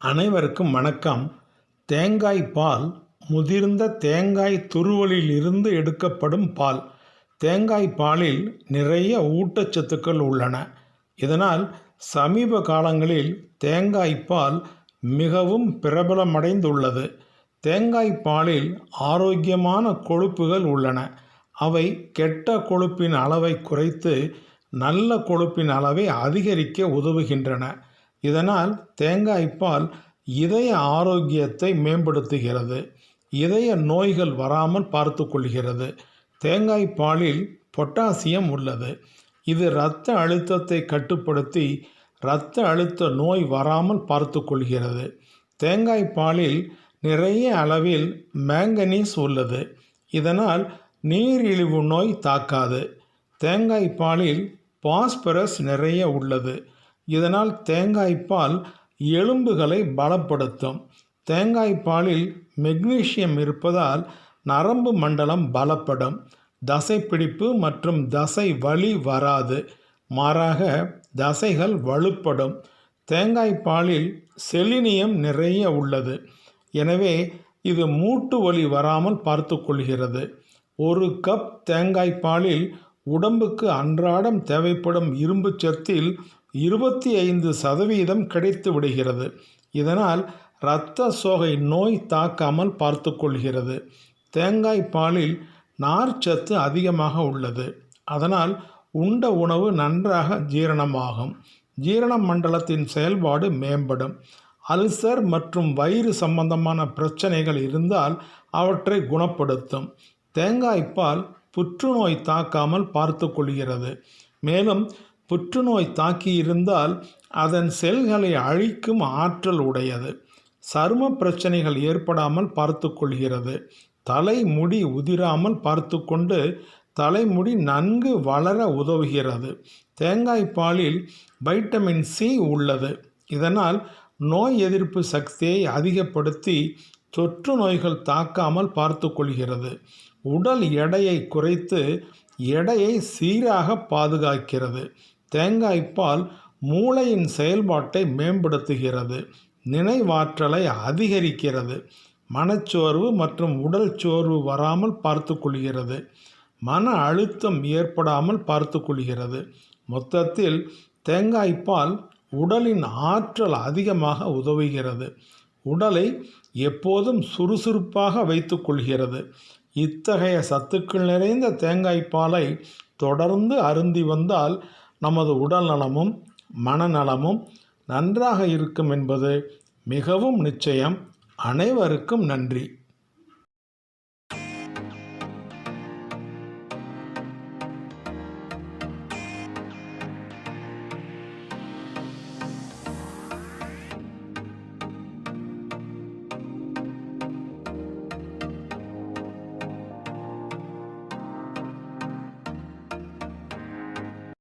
அனைவருக்கும் வணக்கம். தேங்காய் பால் முதிர்ந்த தேங்காய் துருவலிலிருந்து எடுக்கப்படும் பால். தேங்காய் பாலில் நிறைய ஊட்டச்சத்துக்கள் உள்ளன. இதனால் சமீப காலங்களில் தேங்காய் பால் மிகவும் பிரபலமடைந்துள்ளது. தேங்காய் பாலில் ஆரோக்கியமான கொழுப்புகள் உள்ளன. அவை கெட்ட கொழுப்பின் அளவை குறைத்து நல்ல கொழுப்பின் அளவை அதிகரிக்க உதவுகின்றன. இதனால் தேங்காய் பால் இதய ஆரோக்கியத்தை மேம்படுத்துகிறது. இதய நோய்கள் வராமல் பார்த்து கொள்கிறது. தேங்காய் பாலில் பொட்டாசியம் உள்ளது. இது இரத்த அழுத்தத்தை கட்டுப்படுத்தி இரத்த அழுத்த நோய் வராமல் பார்த்து கொள்கிறது. தேங்காய் பாலில் நிறைய அளவில் மேங்கனீஸ் உள்ளது. இதனால் நீரிழிவு நோய் தாக்காது. தேங்காய் பாலில் பாஸ்பரஸ் நிறைய உள்ளது. இதனால் தேங்காய் பால் எலும்புகளை பலப்படுத்தும். தேங்காய் பாலில் மெக்னீசியம் இருப்பதால் நரம்பு மண்டலம் பலப்படும். தசைப்பிடிப்பு மற்றும் தசை வலி வராது. மாறாக தசைகள் வலுப்படும். தேங்காய் பாலில் செலினியம் நிறைய உள்ளது. எனவே இது மூட்டு வலி வராமல் பார்த்து கொள்கிறது ஒரு கப் தேங்காய் பாலில் உடம்புக்கு அன்றாடம் தேவைப்படும் இரும்பு சத்தில் இருபத்தி ஐந்து சதவீதம் கிடைத்து விடுகிறது. இதனால் இரத்த சோகை நோய் தாக்காமல் பார்த்து கொள்கிறது. தேங்காய் பாலில் நார்ச்சத்து அதிகமாக உள்ளது. அதனால் உண்ட உணவு நன்றாக ஜீரணமாகும். ஜீரண மண்டலத்தின் செயல்பாடு மேம்படும். அல்சர் மற்றும் வயிறு சம்பந்தமான பிரச்சனைகள் இருந்தால் அவற்றை குணப்படுத்தும். தேங்காய்ப்பால் புற்றுநோய் தாக்காமல் பார்த்து கொள்கிறது. மேலும் புற்றுநோய் தாக்கியிருந்தால் அதன் செல்களை அழிக்கும் ஆற்றல் உடையது. சரும பிரச்சனைகள் ஏற்படாமல் பார்த்து கொள்கிறது. தலைமுடி உதிராமல் பார்த்து கொண்டு தலைமுடி நன்கு வளர உதவுகிறது. தேங்காய் பாலில் வைட்டமின் சி உள்ளது. இதனால் நோய் எதிர்ப்பு சக்தியை அதிகப்படுத்தி தொற்று நோய்கள் தாக்காமல் பார்த்து கொள்கிறது. உடல் எடையை குறைத்து எடையை சீராக பாதுகாக்கிறது. தேங்காய்ப்பால் மூளையின் செயல்பாட்டை மேம்படுத்துகிறது. நினைவாற்றலை அதிகரிக்கிறது. மனச்சோர்வு மற்றும் உடல் சோர்வு வராமல் பார்த்து கொள்கிறது. மன அழுத்தம் ஏற்படாமல் பார்த்து கொள்கிறது. மொத்தத்தில் தேங்காய்ப்பால் உடலின் ஆற்றல் அதிகமாக உதவுகிறது. உடலை எப்போதும் சுறுசுறுப்பாக வைத்து கொள்கிறது. இத்தகைய சத்துக்கள் நிறைந்த தேங்காய் பாலை தொடர்ந்து அருந்தி வந்தால் நமது உடல் நலமும் மனநலமும் நன்றாக இருக்கும் என்பது மிகவும் நிச்சயம். அனைவருக்கும் நன்றி.